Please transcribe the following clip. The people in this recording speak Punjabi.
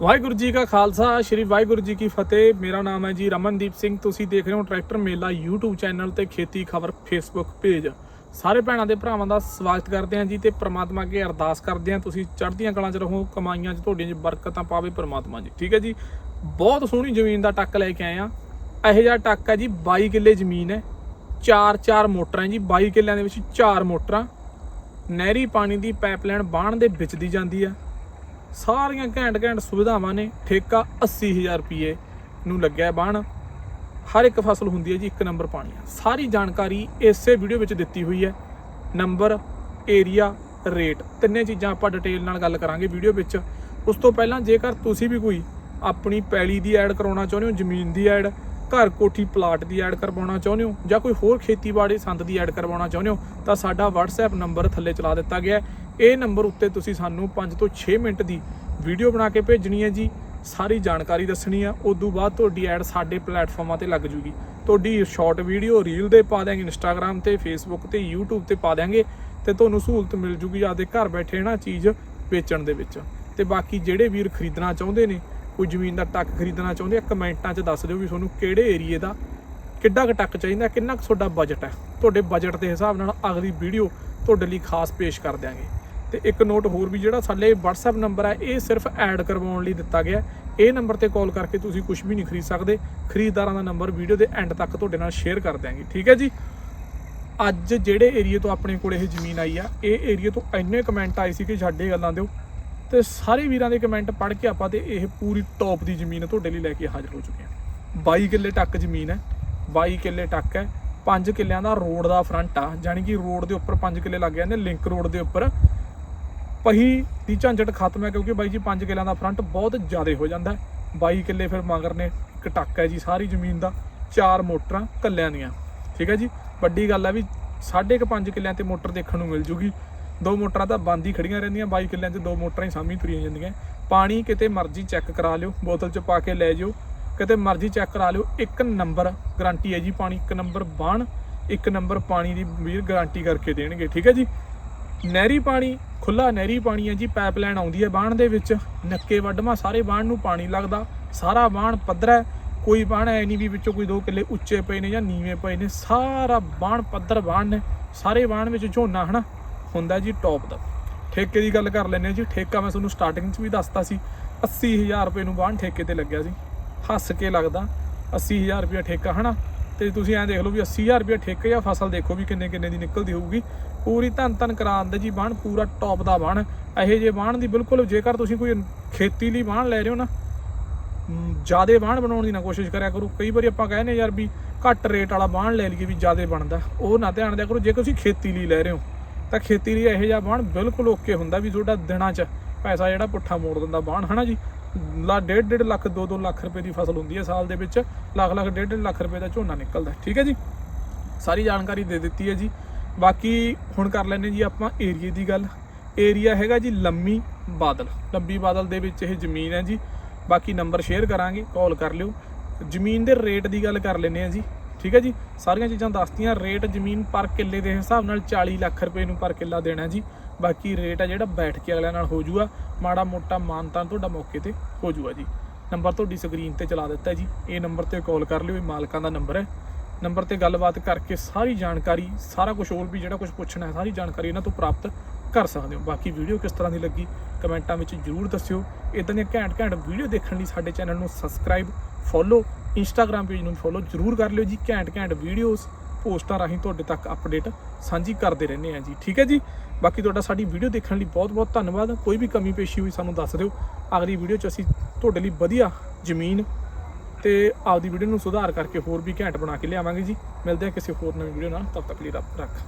ਵਾਹਿਗੁਰੂ ਜੀ ਕਾ ਖਾਲਸਾ, ਸ੍ਰੀ ਵਾਹਿਗੁਰੂ ਜੀ ਕੀ ਫਤਿਹ। ਮੇਰਾ ਨਾਮ ਹੈ ਜੀ ਰਮਨਦੀਪ ਸਿੰਘ। ਤੁਸੀਂ ਦੇਖ ਰਹੇ ਹੋ ਟਰੈਕਟਰ ਮੇਲਾ YouTube ਚੈਨਲ ਤੇ ਖੇਤੀ ਖਬਰ Facebook ਪੇਜ। ਸਾਰੇ ਭੈਣਾਂ ਦੇ ਭਰਾਵਾਂ ਦਾ ਸਵਾਗਤ ਕਰਦੇ ਹਾਂ ਜੀ ਤੇ ਪ੍ਰਮਾਤਮਾ ਅੱਗੇ ਅਰਦਾਸ ਕਰਦੇ ਹਾਂ। ਤੁਸੀਂ ਚੜ੍ਹਦੀਆਂ ਕਲਾਂ 'ਚ ਰਹੋ, ਕਮਾਈਆਂ 'ਚ ਤੁਹਾਡੀਆਂ 'ਚ ਬਰਕਤਾਂ ਪਾਵੇ ਪ੍ਰਮਾਤਮਾ ਜੀ। ਠੀਕ ਹੈ ਜੀ? ਬਹੁਤ ਸੋਹਣੀ ਜ਼ਮੀਨ ਦਾ ਟੱਕ ਲੈ ਕੇ ਆਏ ਆ ਇਹੋ ਜਿਹਾ ਟੱਕ ਹੈ ਜੀ 22 ਕਿੱਲੇ ਜ਼ਮੀਨ ਹੈ। ਚਾਰ ਚਾਰ ਮੋਟਰਾਂ ਜੀ। 22 ਕਿੱਲਿਆਂ ਦੇ ਵਿੱਚ ਚਾਰ ਮੋਟਰਾਂ। ਨਹਿਰੀ ਪਾਣੀ ਦੀ ਪਾਈਪਲਾਈਨ ਬਾਣ ਦੇ ਵਿੱਚ ਦੀ ਜਾਂਦੀ ਆ ਸਾਰੀਆਂ ਘੈਂਟ ਘੈਂਟ ਸੁਵਿਧਾਵਾਂ ਨੇ, ਠੇਕਾ 80000 ਰੁਪਏ ਨੂੰ ਲੱਗਿਆ ਬਾਣ। ਹਰ ਇੱਕ ਫਸਲ ਹੁੰਦੀ ਹੈ ਜੀ, ਇੱਕ ਨੰਬਰ ਪਾਣੀ ਸਾਰੀ ਜਾਣਕਾਰੀ ਇਸੇ ਵੀਡੀਓ ਵਿੱਚ ਦਿੱਤੀ ਹੋਈ ਹੈ। ਨੰਬਰ, ਏਰੀਆ, ਰੇਟ, ਤਿੰਨੇ ਚੀਜ਼ਾਂ ਆਪਾਂ ਡਿਟੇਲ ਨਾਲ ਗੱਲ ਕਰਾਂਗੇ ਵੀਡੀਓ ਵਿੱਚ। ਉਸ ਤੋਂ ਪਹਿਲਾਂ ਜੇਕਰ ਤੁਸੀਂ ਵੀ ਕੋਈ ਆਪਣੀ ਪੈਲੀ ਦੀ ਐਡ ਕਰਾਉਣਾ ਚਾਹੁੰਦੇ ਹੋ, ਜ਼ਮੀਨ ਦੀ ਐਡ, ਘਰ ਕੋਠੀ ਪਲਾਟ ਦੀ ਐਡ ਕਰਵਾਉਣਾ ਚਾਹੁੰਦੇ ਹੋ ਜਾਂ ਕੋਈ ਹੋਰ ਖੇਤੀਬਾੜੀ ਸੰਦ ਦੀ ਐਡ ਕਰਵਾਉਣਾ ਚਾਹੁੰਦੇ ਹੋ, ਤਾਂ ਸਾਡਾ WhatsApp ਨੰਬਰ ਥੱਲੇ ਚਲਾ ਦਿੱਤਾ ਗਿਆ ਇਹ ਨੰਬਰ ਉੱਤੇ ਤੁਸੀਂ ਸਾਨੂੰ 5 ਤੋਂ 6 ਮਿੰਟ ਦੀ ਵੀਡੀਓ ਬਣਾ ਕੇ ਭੇਜਣੀ ਹੈ ਜੀ। ਸਾਰੀ ਜਾਣਕਾਰੀ ਦੱਸਣੀ ਆ। ਤੋਂ ਬਾਅਦ ਤੁਹਾਡੀ ਐਡ ਸਾਡੇ ਪਲੇਟਫਾਰਮਾਂ ਤੇ ਲੱਗ ਜੂਗੀ। ਤੁਹਾਡੀ ਸ਼ਾਰਟ ਵੀਡੀਓ ਰੀਲ ਦੇ ਪਾ ਦਿਆਂਗੇ ਇੰਸਟਾਗ੍ਰam ਤੇ, ਫੇਸਬੁੱਕ ਤੇ, YouTube ਤੇ ਪਾ ਦਿਆਂਗੇ ਤੇ ਤੁਹਾਨੂੰ ਸਹੂਲਤ ਮਿਲ ਜੂਗੀ ਆਦੇ ਘਰ ਬੈਠੇ ਨਾ ਚੀਜ਼ ਵੇਚਣ ਦੇ ਵਿੱਚ। ਤੇ ਬਾਕੀ ਜਿਹੜੇ ਵੀਰ ਖਰੀਦਣਾ ਚਾਹੁੰਦੇ ਨੇ, ਕੋਈ ਜ਼ਮੀਨ ਦਾ ਟੱਕ ਖਰੀਦਣਾ ਚਾਹੁੰਦੇ ਆ, ਕਮੈਂਟਾਂ 'ਚ ਦੱਸ ਦਿਓ ਵੀ ਤੁਹਾਨੂੰ ਕਿਹੜੇ ਏਰੀਏ ਦਾ, ਕਿੱਡਾ ਕੁ ਟੱਕ ਚਾਹੀਦਾ, ਕਿੰਨਾ ਕੁ ਤੁਹਾਡਾ ਬਜਟ ਹੈ। ਤੁਹਾਡੇ ਬਜਟ ਦੇ ਹਿਸਾਬ ਨਾਲ ਅਗਲੀ ਵੀਡੀਓ ਤੁਹਾਡੇ ਲਈ ਖਾਸ ਪੇਸ਼ ਕਰ ਦਿਆਂਗੇ। ਤੇ ਇੱਕ ਨੋਟ ਹੋਰ ਵੀ ਜਿਹੜਾ ਸਾਡੇ WhatsApp ਨੰਬਰ ਹੈ ਇਹ ਸਿਰਫ ਐਡ ਕਰਵਾਉਣ ਲਈ ਦਿੱਤਾ ਗਿਆ। ਇਹ ਨੰਬਰ ਤੇ ਕਾਲ ਕਰਕੇ ਤੁਸੀਂ ਕੁਝ ਵੀ ਨਹੀਂ ਖਰੀਦ ਸਕਦੇ। ਖਰੀਦਦਾਰਾਂ ਦਾ ਨੰਬਰ ਵੀਡੀਓ ਦੇ ਐਂਡ ਤੱਕ ਤੁਹਾਡੇ ਨਾਲ ਸ਼ੇਅਰ ਕਰ ਦਿਆਂਗੇ। ਠੀਕ ਹੈ ਜੀ? ਅੱਜ ਜਿਹੜੇ ਏਰੀਏ ਤੋਂ ਆਪਣੇ ਕੋਲ ਇਹ ਜ਼ਮੀਨ ਆਈ ਆ, ਇਹ ਏਰੀਏ ਤੋਂ ਇੰਨੇ ਕਮੈਂਟ ਆਏ ਸੀ ਕਿ ਸਾਡੇ ਗੱਲਾਂ ਦਿਓ। ਤੇ ਸਾਰੇ ਵੀਰਾਂ ਦੇ ਕਮੈਂਟ ਪੜ੍ਹ ਕੇ ਆਪਾਂ ਤੇ ਇਹ ਪੂਰੀ ਟੌਪ ਦੀ ਜ਼ਮੀਨ ਤੁਹਾਡੇ ਲਈ ਲੈ ਕੇ ਹਾਜ਼ਰ ਹੋ ਚੁੱਕੇ ਹਾਂ। 22 ਕਿੱਲੇ ਟੱਕ ਜ਼ਮੀਨ ਹੈ 22 ਕਿੱਲੇ ਟੱਕ ਹੈ 5 ਕਿੱਲਿਆਂ ਦਾ ਰੋਡ ਦਾ ਫਰੰਟ ਆ, ਜਾਣੀ ਕਿ ਰੋਡ ਦੇ ਉੱਪਰ 5 ਕਿੱਲੇ ਲੱਗ ਜਾਂਦੇ ਲਿੰਕ ਰੋਡ ਦੇ ਉੱਪਰ। ਪਹੀ ਦੀ ਝੰਜਟ ਖਤਮ ਹੈ ਕਿਉਂਕਿ ਬਾਈ ਜੀ 5 ਕਿੱਲਿਆਂ ਦਾ ਫਰੰਟ ਬਹੁਤ ਜ਼ਿਆਦਾ ਹੋ ਜਾਂਦਾ ਹੈ। 22 ਕਿੱਲੇ ਫਿਰ ਮਗਰ ਨੇ, ਇੱਕ ਟੱਕ ਹੈ ਜੀ ਸਾਰੀ ਜ਼ਮੀਨ ਦਾ, ਚਾਰ ਮੋਟਰਾਂ ਕੱਲਿਆਂ ਦੀਆਂ। ਠੀਕ ਹੈ ਜੀ? ਵੱਡੀ ਗੱਲ ਹੈ ਵੀ ਸਾਢੇ ਕੁ 5 ਕਿੱਲਿਆਂ ਤੇ ਮੋਟਰ ਦੇਖਣ ਨੂੰ ਮਿਲ ਜੂਗੀ। ਦੋ ਮੋਟਰਾਂ ਤਾਂ ਬੰਦ ਹੀ ਖੜੀਆਂ ਰਹਿੰਦੀਆਂ 22 ਕਿੱਲਿਆਂ 'ਚ ਦੋ ਮੋਟਰਾਂ ਹੀ ਸਾਹਮਣੇ ਤੁਰੀਆਂ ਜਾਂਦੀਆਂ। ਪਾਣੀ ਕਿਤੇ ਮਰਜ਼ੀ ਚੈੱਕ ਕਰਾ ਲਿਓ, ਬੋਤਲ 'ਚ ਪਾ ਕੇ ਲੈ ਜਿਓ। ਕਿਤੇ ਮਰਜ਼ੀ ਚੈੱਕ ਕਰਾ ਲਿਓ, ਇੱਕ ਨੰਬਰ ਗਾਰੰਟੀ ਹੈ ਜੀ ਪਾਣੀ, ਇੱਕ ਨੰਬਰ ਬਾਣ, ਇੱਕ ਨੰਬਰ ਪਾਣੀ ਦੀ ਵੀਰ ਗਾਰੰਟੀ ਕਰਕੇ ਦੇਣਗੇ। ਠੀਕ ਹੈ ਜੀ? ਨਹਿਰੀ ਪਾਣੀ ਖੁੱਲਾ ਨਹਿਰੀ ਪਾਣੀ ਹੈ ਜੀ ਪਾਈਪਲਾਈਨ ਆਉਂਦੀ ਹੈ ਬਾਣ ਦੇ ਵਿੱਚ। ਨੱਕੇ ਵੱਡਮਾ ਸਾਰੇ ਬਾਣ ਨੂੰ ਪਾਣੀ ਲੱਗਦਾ। ਸਾਰਾ ਬਾਣ ਪੱਧਰਾ ਹੈ। ਕੋਈ ਬਾਣ ਐ ਨਹੀਂ ਵੀ ਵਿੱਚੋਂ ਕੋਈ ਦੋ ਕਿੱਲੇ ਉੱਚੇ ਪਏ ਨੇ ਜਾਂ ਨੀਵੇਂ ਪਏ ਨੇ। ਸਾਰਾ ਬਾਣ ਪੱਧਰ ਬਾਣ ਨੇ। ਸਾਰੇ ਬਾਣ ਵਿੱਚ ਝੋਨਾ, ਹਨਾ? ਹੁੰਦਾ ਜੀ ਟੌਪ ਦਾ। ਠੇਕੇ ਦੀ ਗੱਲ ਕਰ ਲੈਂਦੇ ਹਾਂ ਜੀ। ਠੇਕਾ ਮੈਂ ਤੁਹਾਨੂੰ ਸਟਾਰਟਿੰਗ 'ਚ ਵੀ ਦੱਸਤਾ ਸੀ। 80000 ਰੁਪਏ ਨੂੰ ਬਾਣ ਠੇਕੇ ਤੇ ਲੱਗਿਆ ਸੀ। ਹੱਸ ਕੇ ਲੱਗਦਾ। 80000 ਰੁਪਏ ਠੇਕਾ, ਹਨਾ? ਤੇ ਤੁਸੀਂ ਐਂ ਦੇਖ ਲਓ ਵੀ 80000 ਰੁਪਏ ਠੇਕੇ ਜਾਂ ਫਸਲ ਦੇਖੋ ਵੀ ਕਿੰਨੇ ਕਿੰਨੇ ਦੀ ਨਿਕਲਦੀ ਹੋਊਗੀ। ਪੂਰੀ ਧੰਨ ਧੰਨ ਕਰਾਉਂਦੇ ਜੀ ਬਾਣ, ਪੂਰਾ ਟੌਪ ਦਾ ਬਾਣ। ਇਹੋ ਜੇ ਬਾਣ ਦੀ ਬਿਲਕੁਲ ਜੇਕਰ ਤੁਸੀਂ ਕੋਈ ਖੇਤੀ ਲਈ ਬਾਣ ਲੈ ਰਹੇ ਹੋ ਨਾ ਜਿਆਦੇ ਬਾਣ ਬਣਾਉਣ ਦੀ ਨਾ ਕੋਸ਼ਿਸ਼ ਕਰਿਆ ਕਰੋ। ਕਈ ਵਾਰੀ ਆਪਾਂ ਕਹਿੰਦੇ ਯਾਰ ਵੀ ਘੱਟ ਰੇਟ ਵਾਲਾ ਬਾਣ ਲੈ ਲਈਏ ਵੀ ਜਿਆਦੇ ਬਣਦਾ। ਉਹ ਨਾ ਧਿਆਨ ਦਿਆ ਕਰੋ, ਜੇ ਤੁਸੀਂ ਖੇਤੀ ਲਈ ਲੈ ਰਹੇ ਹੋ, ਤਾਂ ਖੇਤੀ ਲਈ ਇਹੋ ਜਿਹਾ ਬਾਣ ਬਿਲਕੁਲ ਓਕੇ ਹੁੰਦਾ ਵੀ ਤੁਹਾਡਾ ਦਿਨਾਂ 'ਚ ਪੈਸਾ ਜਿਹੜਾ ਪੁੱਠਾ ਮੋੜ ਦਿੰਦਾ ਬਾਣ, ਹਨਾ ਜੀ? ਲਾ ਡੇਢ ਡੇਢ ਲੱਖ 2-2 ਲੱਖ ਰੁਪਏ ਦੀ ਫਸਲ ਹੁੰਦੀ ਹੈ ਸਾਲ ਦੇ ਵਿੱਚ। ਲੱਖ ਲੱਖ, ਡੇਢ ਡੇਢ ਲੱਖ ਰੁਪਏ ਦਾ ਝੋਨਾ ਨਿਕਲਦਾ ਠੀਕ ਹੈ ਜੀ? ਸਾਰੀ ਜਾਣਕਾਰੀ ਦੇ ਦਿੱਤੀ ਹੈ ਜੀ। ਬਾਕੀ ਹੁਣ ਕਰ ਲੈਂਦੇ ਜੀ ਆਪਾਂ ਏਰੀਏ ਦੀ ਗੱਲ। ਏਰੀਆ ਹੈਗਾ ਜੀ ਲੰਮੀ ਬਾਦਲ। ਲੰਬੀ ਬਾਦਲ ਦੇ ਵਿੱਚ ਇਹ ਜ਼ਮੀਨ ਹੈ ਜੀ। ਬਾਕੀ ਨੰਬਰ ਸ਼ੇਅਰ ਕਰਾਂਗੇ, ਕਾਲ ਕਰ ਲਿਓ। ਜ਼ਮੀਨ ਦੇ ਰੇਟ ਦੀ ਗੱਲ ਕਰ ਲੈਂਦੇ ਆ ਜੀ। ਠੀਕ ਹੈ ਜੀ? ਸਾਰੀਆਂ ਚੀਜ਼ਾਂ ਦੱਸਤੀਆਂ। ਰੇਟ ਜ਼ਮੀਨ ਪਰ ਕਿੱਲੇ ਦੇ ਹਿਸਾਬ ਨਾਲ 40 ਲੱਖ ਰੁਪਏ ਨੂੰ ਪਰ ਕਿੱਲਾ ਦੇਣਾ ਜੀ। ਬਾਕੀ ਰੇਟ ਆ ਜਿਹੜਾ ਬੈਠ ਕੇ ਅਗਲਿਆਂ ਨਾਲ ਹੋ ਜਾਊਗਾ ਮਾੜਾ ਮੋਟਾ ਮਾਨਤਾਂ ਤੁਹਾਡਾ ਮੌਕੇ ਤੇ ਹੋ ਜੂਗਾ ਜੀ। ਨੰਬਰ ਤੁਹਾਡੀ ਸਕਰੀਨ ਤੇ ਚਲਾ ਦਿੱਤਾ ਜੀ। ਇਹ ਨੰਬਰ ਤੇ ਕਾਲ ਕਰ ਲਿਓ, ਇਹ ਮਾਲਕਾਂ ਦਾ ਨੰਬਰ ਹੈ। ਨੰਬਰ ਤੇ ਗੱਲਬਾਤ ਕਰਕੇ ਸਾਰੀ ਜਾਣਕਾਰੀ, ਸਾਰਾ ਕੁਝ ਹੋਰ ਵੀ ਜਿਹੜਾ ਕੁਝ ਪੁੱਛਣਾ ਹੈ, ਸਾਰੀ ਜਾਣਕਾਰੀ ਇਹਨਾਂ ਤੋਂ ਪ੍ਰਾਪਤ ਕਰ ਸਕਦੇ ਹੋ। ਬਾਕੀ ਵੀਡੀਓ ਕਿਸ ਤਰ੍ਹਾਂ ਦੀ ਲੱਗੀ, ਕਮੈਂਟਾਂ ਵਿੱਚ ਜਰੂਰ ਦੱਸਿਓ। ਇਦਾਂ ਦੀਆਂ ਘੈਂਟ ਘੈਂਟ ਵੀਡੀਓ ਦੇਖਣ ਲਈ ਸਾਡੇ ਚੈਨਲ ਨੂੰ ਸਬਸਕ੍ਰਾਈਬ ਫੋਲੋ ਇੰਸਟਾਗ੍ਰam ਪੇਜ ਨੂੰ ਫੋਲੋ ਜਰੂਰ ਕਰ ਲਿਓ ਜੀ। ਘੈਂਟ ਘੈਂਟ ਵੀਡੀਓਜ਼ ਪੋਸਟਾਂ ਰਾਹੀਂ ਤੁਹਾਡੇ ਤੱਕ ਅਪਡੇਟ ਸਾਂਝੀ ਕਰਦੇ ਰਹਿੰਦੇ ਆ ਜੀ। ਠੀਕ ਹੈ ਜੀ? ਬਾਕੀ ਤੁਹਾਡਾ ਸਾਡੀ ਵੀਡੀਓ ਦੇਖਣ ਲਈ ਬਹੁਤ ਬਹੁਤ ਧੰਨਵਾਦ। ਕੋਈ ਵੀ ਕਮੀ ਪੇਸ਼ੀ ਹੋਈ ਸਾਨੂੰ ਦੱਸ ਦਿਓ। ਅਗਲੀ ਵੀਡੀਓ 'ਚ ਅਸੀਂ ਤੁਹਾਡੇ ਲਈ ਵਧੀਆ ਜ਼ਮੀਨ ਤੇ ਆਪਦੀ ਵੀਡੀਓ ਨੂੰ ਸੁਧਾਰ ਕਰਕੇ ਹੋਰ ਵੀ ਘੈਂਟ ਬਣਾ ਕੇ ਲਿਆਵਾਂਗੇ ਜੀ। ਮਿਲਦੇ ਹਾਂ ਕਿਸੇ ਹੋਰ ਨਵੀਂ ਵੀਡੀਓ ਨਾਲ। ਤਦ ਤੱਕ ਲਈ ਰੱਬ ਰੱਖ।